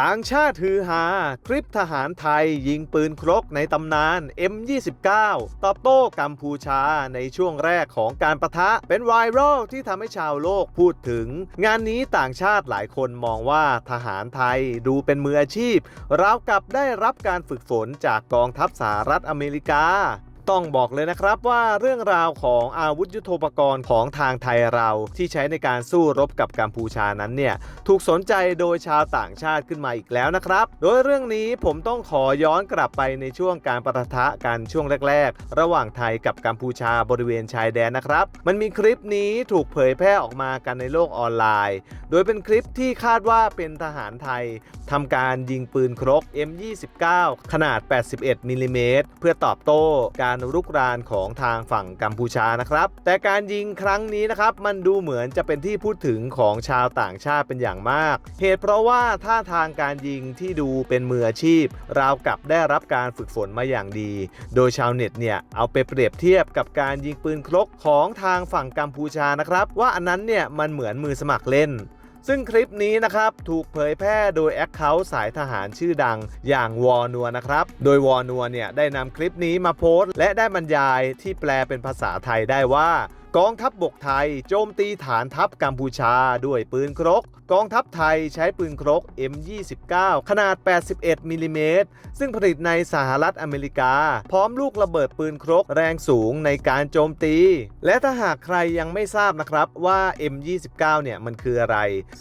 ต่างชาติฮือฮาคลิปทหารไทยยิงปืนครกในตำนาน M29 ตอบโต้กัมพูชาในช่วงแรกของการประทะเป็นไวรัลที่ทำให้ชาวโลกพูดถึง งานนี้ต่างชาติหลายคนมองว่าทหารไทยดูเป็นมืออาชีพราวกับได้รับการฝึกฝนจากกองทัพสหรัฐอเมริกา ต้องบอกเลยนะครับว่าเรื่องราวของอาวุธยุโทโธปกรณ์ของทางไทยเราที่ใช้ในการสู้รบกับกัมพูชานั้นเนี่ยถูกสนใจโดยชาวต่างชาติขึ้นมาอีกแล้วนะครับ โดยเรื่องนี้ผมต้องขอย้อนกลับไปในช่วงการประทะกันช่วงแรก ๆ ระหว่างไทยกับกัมพูชาบริเวณชายแดนนะครับ มันมีคลิปนี้ถูกเผยแพร่ออกมากันในโลกออนไลน์ โดยเป็นคลิปที่คาดว่าเป็นทหารไทยทำการยิงปืนครก M29 ขนาด 81มิลลิเมตรเพื่อตอบโต้การรุกรานของทางฝั่งกัมพูชานะครับ แต่การยิงครั้งนี้นะครับมันดูเหมือนจะเป็นที่พูดถึงของชาวต่างชาติเป็นอย่างมาก เหตุเพราะว่าท่าทางการยิงที่ดูเป็นมืออาชีพ ราวกับได้รับการฝึกฝนมาอย่างดี โดยชาวเน็ตเนี่ยเอาไปเปรียบเทียบกับการยิงปืนครกของทางฝั่งกัมพูชานะครับ ว่าอันนั้นเนี่ยมันเหมือนมือสมัครเล่น ซึ่งคลิปนี้นะครับถูกเผยแพร่โดยแอคเคาท์สายทหารชื่อดังอย่างวอนัวนะครับ โดยวอนัวเนี่ยได้นำคลิปนี้มาโพสต์ และได้บรรยายที่แปลเป็นภาษาไทยได้ว่า กองทัพบบกไทยโจมตีฐานทัพกัมพูชาด้วยปืนครก กองทัพไทยใช้ปืนครก M29 ขนาด 81มิลลิเมตรซึ่งผลิตในสหรัฐอเมริกา พร้อมลูกระเบิดปืนครกแรงสูงในการโจมตี และถ้าหากใครยังไม่ทราบนะครับว่า M29 เนี่ยมันคืออะไร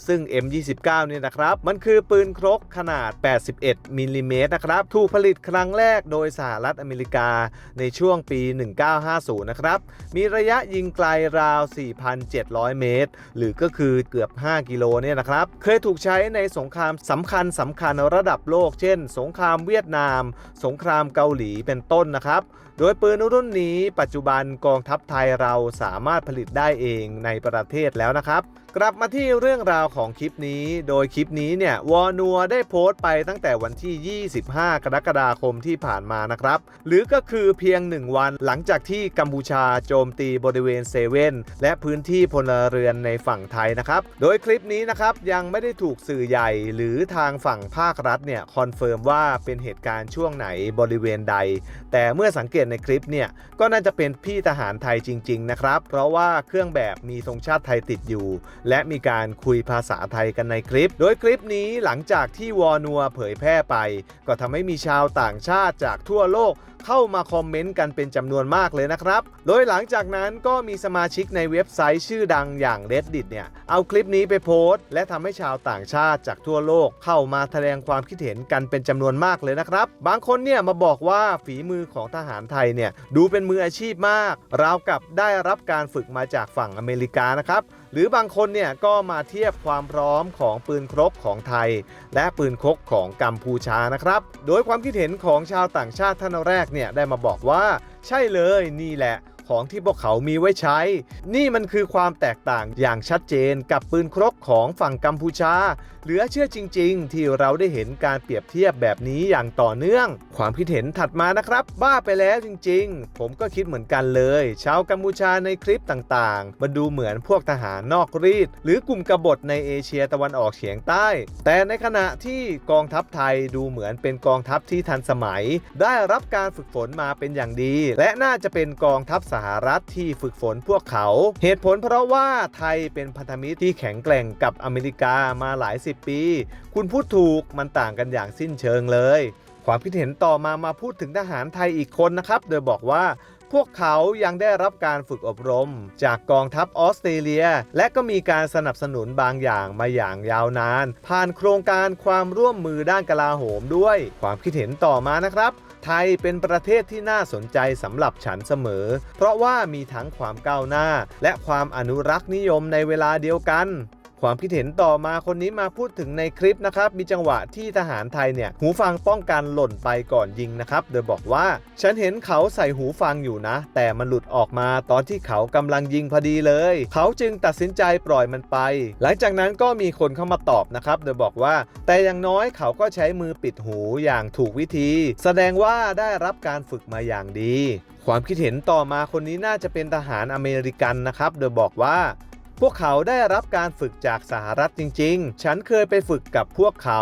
ซึ่ง M29 เนี่ยนะครับ มันคือปืนครกขนาด 81มิลลิเมตรนะครับ ถูกผลิตครั้งแรกโดยสหรัฐอเมริกาในช่วงปี 1950 นะครับ มีระยะยิงไกลราว 4,700 เมตร หรือก็คือเกือบ 5 กิโลเนี่ยนะครับ เคยถูกใช้ในสงครามสำคัญสำคัญระดับโลก เช่น สงครามเวียดนาม สงครามเกาหลีเป็นต้นนะครับ โดยปืนรุ่นนี้ปัจจุบันกองทัพไทยเราสามารถผลิตได้เองในประเทศแล้วนะครับ กลับมาที่เรื่องราวของคลิปนี้ โดยคลิปนี้เนี่ยวอนัวได้โพสต์ไปตั้งแต่วันที่ 25 กรกฎาคมที่ผ่านมานะครับ หรือก็คือเพียง 1 วันหลังจากที่กัมพูชาโจมตีบริเวณเซเว่นและพื้นที่พลเรือนในฝั่งไทยนะครับ โดยคลิปนี้นะครับยังไม่ได้ถูกสื่อใหญ่หรือทางฝั่งภาครัฐเนี่ยคอนเฟิร์มว่าเป็นเหตุการณ์ช่วงไหนบริเวณใด แต่เมื่อสังเกตในคลิปเนี่ยก็น่าจะเป็นพี่ทหารไทยจริง ๆ นะครับ เพราะว่าเครื่องแบบมีธงชาติไทยติดอยู่ และมีการคุยภาษาไทยกันในคลิป โดยคลิปนี้หลังจากที่วอนัวเผยแพร่ไป ก็ทำให้มีชาวต่างชาติจากทั่วโลก เข้ามาคอมเมนต์กันเป็นจำนวนมากเลยนะครับ โดยหลังจากนั้นก็มีสมาชิกในเว็บไซต์ชื่อดังอย่าง Reddit เนี่ยเอาคลิปนี้ไปโพสต์ และทำให้ชาวต่างชาติจากทั่วโลกเข้ามาแสดงความคิดเห็นกันเป็นจำนวนมากเลยนะครับ บางคนเนี่ยมาบอกว่าฝีมือของทหารไทยเนี่ยดูเป็นมืออาชีพมาก ราวกับได้รับการฝึกมาจากฝั่งอเมริกานะครับ หรือบางคนเนี่ยก็มาเทียบความพร้อมของปืนครกของไทย และปืนครกของกัมพูชานะครับ โดยความคิดเห็นของชาวต่างชาติท่านแรกเนี่ยได้มาบอกว่า ใช่เลยนี่แหละ ของที่พวกเขามีไว้ใช้ นี่มันคือความแตกต่างอย่างชัดเจนกับปืนครกของฝั่งกัมพูชา เหลือเชื่อจริง ๆ ที่เราได้เห็นการเปรียบเทียบแบบนี้อย่างต่อเนื่อง ความคิดเห็นถัดมานะครับ บ้าไปแล้วจริง ๆ ผมก็คิดเหมือนกันเลย ชาวกัมพูชาในคลิปต่างๆ มันดูเหมือนพวกทหารนอกรีด หรือกลุ่มกบฏในเอเชียตะวันออกเฉียงใต้ แต่ในขณะที่กองทัพไทยดูเหมือนเป็นกองทัพที่ทันสมัย ได้รับการฝึกฝนมาเป็นอย่างดี และน่าจะเป็นกองทัพสหรัฐที่ฝึกฝนพวกเขา เหตุผลเพราะว่าไทยเป็นพันธมิตรที่แข็งแกร่งกับอเมริกามาหลายสิบปี คุณพูดถูกมันต่างกันอย่างสิ้นเชิงเลย ความคิดเห็นต่อมามาพูดถึงทหารไทยอีกคนนะครับ โดยบอกว่าพวกเขายังได้รับการฝึกอบรม จากกองทัพออสเตรเลีย และก็มีการสนับสนุนบางอย่างมาอย่างยาวนาน ผ่านโครงการความร่วมมือด้านกลาโหมด้วย ความคิดเห็นต่อมานะครับ ไทยเป็นประเทศที่น่าสนใจสำหรับฉันเสมอ เพราะว่ามีทั้งความก้าวหน้า และความอนุรักษ์นิยมในเวลาเดียวกัน ความคิดเห็นต่อมาคนนี้มาพูดถึงในคลิปนะครับ มีจังหวะที่ทหารไทยเนี่ย หูฟังป้องกันหล่นไปก่อนยิงนะครับ โดยบอกว่า ฉันเห็นเขาใส่หูฟังอยู่นะ แต่มันหลุดออกมาตอนที่เขากำลังยิงพอดีเลย เขาจึงตัดสินใจปล่อยมันไป หลังจากนั้นก็มีคนเข้ามาตอบนะครับ โดยบอกว่า แต่อย่างน้อยเขาก็ใช้มือปิดหูอย่างถูกวิธี แสดงว่าได้รับการฝึกมาอย่างดี ความคิดเห็นต่อมาคนนี้น่าจะเป็นทหารอเมริกันนะครับ โดยบอกว่า พวกเขาได้รับการฝึกจากสหรัฐจริง ๆ ฉันเคยไปฝึกกับพวกเขา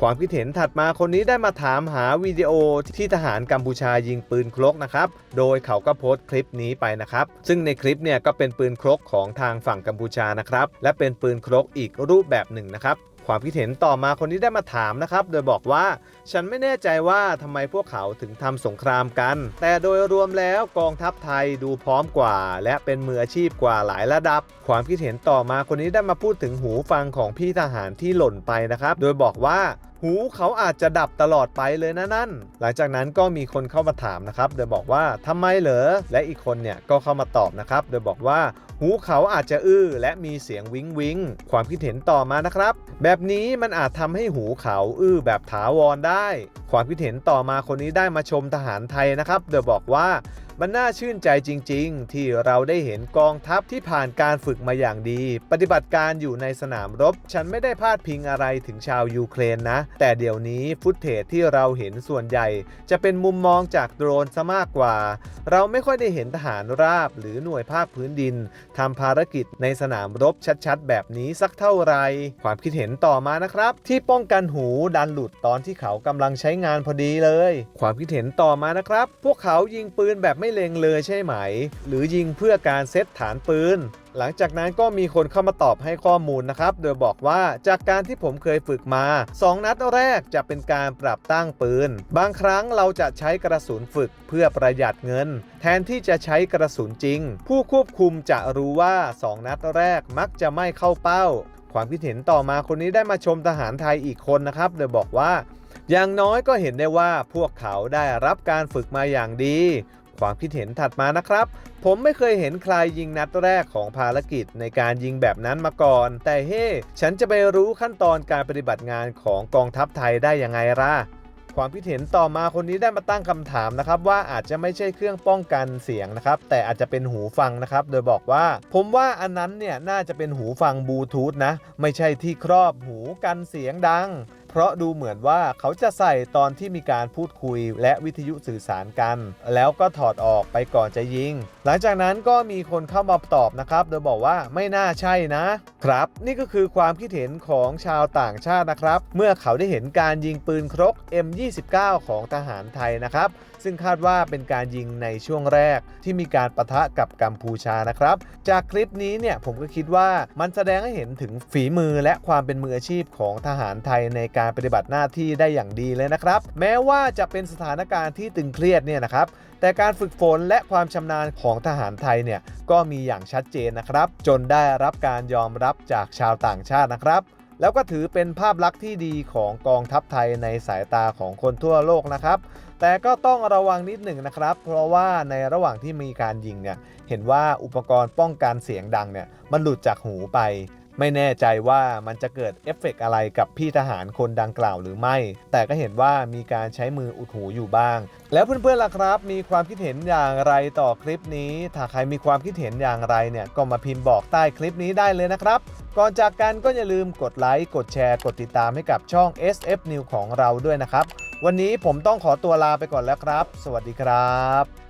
ความคิดเห็นถัดมาคนนี้ได้มาถามหาวิดีโอที่ทหารกัมพูชายิงปืนครกนะครับ โดยเขาก็โพสต์คลิปนี้ไปนะครับ ซึ่งในคลิปเนี่ยก็เป็นปืนครกของทางฝั่งกัมพูชานะครับ และเป็นปืนครกอีกรูปแบบหนึ่งนะครับ ความคิดเห็นต่อมาคนที่ได้มาถามนะครับ โดยบอกว่าฉันไม่แน่ใจว่าทำไมพวกเขาถึงทำสงครามกัน แต่โดยรวมแล้วกองทัพไทยดูพร้อมกว่า และเป็นมืออาชีพกว่าหลายระดับ ความคิดเห็นต่อมาคนนี้ได้มาพูดถึงหูฟังของพี่ทหารที่หล่นไปนะครับ โดยบอกว่าหูเขาอาจจะดับตลอดไปเลยนะนั่น หลังจากนั้นก็มีคนเข้ามาถามนะครับ โดยบอกว่าทำไมเหรอ และอีกคนเนี่ยก็เข้ามาตอบนะครับ โดยบอกว่า หูเขาอาจจะอื้อและมีเสียงวิงวิงความคิดเห็นต่อมานะครับ แบบนี้มันอาจทำให้หูเขาอื้อแบบถาวรได้ ความคิดเห็นต่อมาคนนี้ได้มาชมทหารไทยนะครับ โดยบอกว่า มันน่าชื่นใจจริง ๆ ที่เราได้เห็นกองทัพที่ผ่านการฝึกมาอย่างดี ปฏิบัติการอยู่ในสนามรบ ฉันไม่ได้พาดพิงอะไรถึงชาวยูเครนนะ แต่เดี๋ยวนี้ฟุตเทจที่เราเห็นส่วนใหญ่ จะเป็นมุมมองจากโดรนซะมากกว่า เราไม่ค่อยได้เห็นทหารราบหรือหน่วยภาคพื้นดินทำภารกิจในสนามรบชัดๆ แบบนี้สักเท่าไหร่ความคิดเห็นต่อมานะครับ ที่ป้องกันหูดันหลุดตอนที่เขากำลังใช้งานพอดีเลย ความคิดเห็นต่อมานะครับ พวกเขายิงปืนแบบไม่เล็งเลยใช่ไหม หรือยิงเพื่อการเซตฐานปืน หลังจากนั้นก็มีคนเข้ามาตอบให้ข้อมูลนะครับ โดยบอกว่าจากการที่ผมเคยฝึกมา 2 นัดแรกจะเป็นการปรับตั้งปืน บางครั้งเราจะใช้กระสุนฝึกเพื่อประหยัดเงิน แทนที่จะใช้กระสุนจริง ผู้ควบคุมจะรู้ว่า 2 นัดแรกมักจะไม่เข้าเป้า ความคิดเห็นต่อมาคนนี้ได้มาชมทหารไทยอีกคนนะครับโดยบอกว่าอย่างน้อยก็เห็นได้ว่าพวกเขาได้รับการฝึกมาอย่างดี ความคิดเห็นถัดมานะครับ ผมไม่เคยเห็นใครยิงนัดแรกของภารกิจในการยิงแบบนั้นมาก่อน แต่เฮ้ ฉันจะไปรู้ขั้นตอนการปฏิบัติงานของกองทัพไทยได้ยังไงล่ะความคิดเห็นต่อมาคนนี้ได้มาตั้งคำถามนะครับว่าอาจจะไม่ใช่เครื่องป้องกันเสียงนะครับแต่อาจจะเป็นหูฟังนะครับ โดยบอกว่า ผมว่าอันนั้นเนี่ยน่าจะเป็นหูฟังบลูทูธนะ ไม่ใช่ที่ครอบหูกันเสียงดัง เพราะดูเหมือนว่าเขาจะใส่ตอนที่มีการพูดคุยและวิทยุสื่อสารกัน แล้วก็ถอดออกไปก่อนจะยิง หลังจากนั้นก็มีคนเข้ามาตอบนะครับ โดยบอกว่าไม่น่าใช่นะครับ นี่ก็คือความคิดเห็นของชาวต่างชาตินะครับ เมื่อเขาได้เห็นการยิงปืนครก M29 ของทหารไทยนะครับซึ่งคาดว่าเป็นการยิงในช่วงแรกที่มีการประทะกับกัมพูชานะครับ จากคลิปนี้เนี่ยผมก็คิดว่ามันแสดงให้เห็นถึงฝีมือและความเป็นมืออาชีพของทหารไทยในการปฏิบัติหน้าที่ได้อย่างดีเลยนะครับ แม้ว่าจะเป็นสถานการณ์ที่ตึงเครียดเนี่ยนะครับแต่การฝึกฝนและความชำนาญของทหารไทยเนี่ยก็มีอย่างชัดเจนนะครับ จนได้รับการยอมรับจากชาวต่างชาตินะครับ แล้วก็ถือเป็นภาพลักษณ์ที่ดีของกองทัพไทยในสายตาของคนทั่วโลกนะครับ แต่ก็ต้องระวังนิดหนึ่งนะครับ เพราะว่าในระหว่างที่มีการยิงเนี่ย เห็นว่าอุปกรณ์ป้องกันเสียงดังเนี่ย มันหลุดจากหูไป ไม่แน่ใจว่ามันจะเกิดเอฟเฟกต์อะไรกับพี่ทหารคนดังกล่าวหรือไม่ แต่ก็เห็นว่ามีการใช้มืออุดหูอยู่บ้าง แล้วเพื่อนๆล่ะครับ มีความคิดเห็นอย่างไรต่อคลิปนี้ ถ้าใครมีความคิดเห็นอย่างไรเนี่ยก็มาพิมพ์บอกใต้คลิปนี้ได้เลยนะครับก่อนจากกันก็อย่าลืมกดไลค์กดแชร์กดติดตามให้กับช่อง SF New ของเราด้วยนะครับ วันนี้ผมต้องขอตัวลาไปก่อนแล้วครับ สวัสดีครับ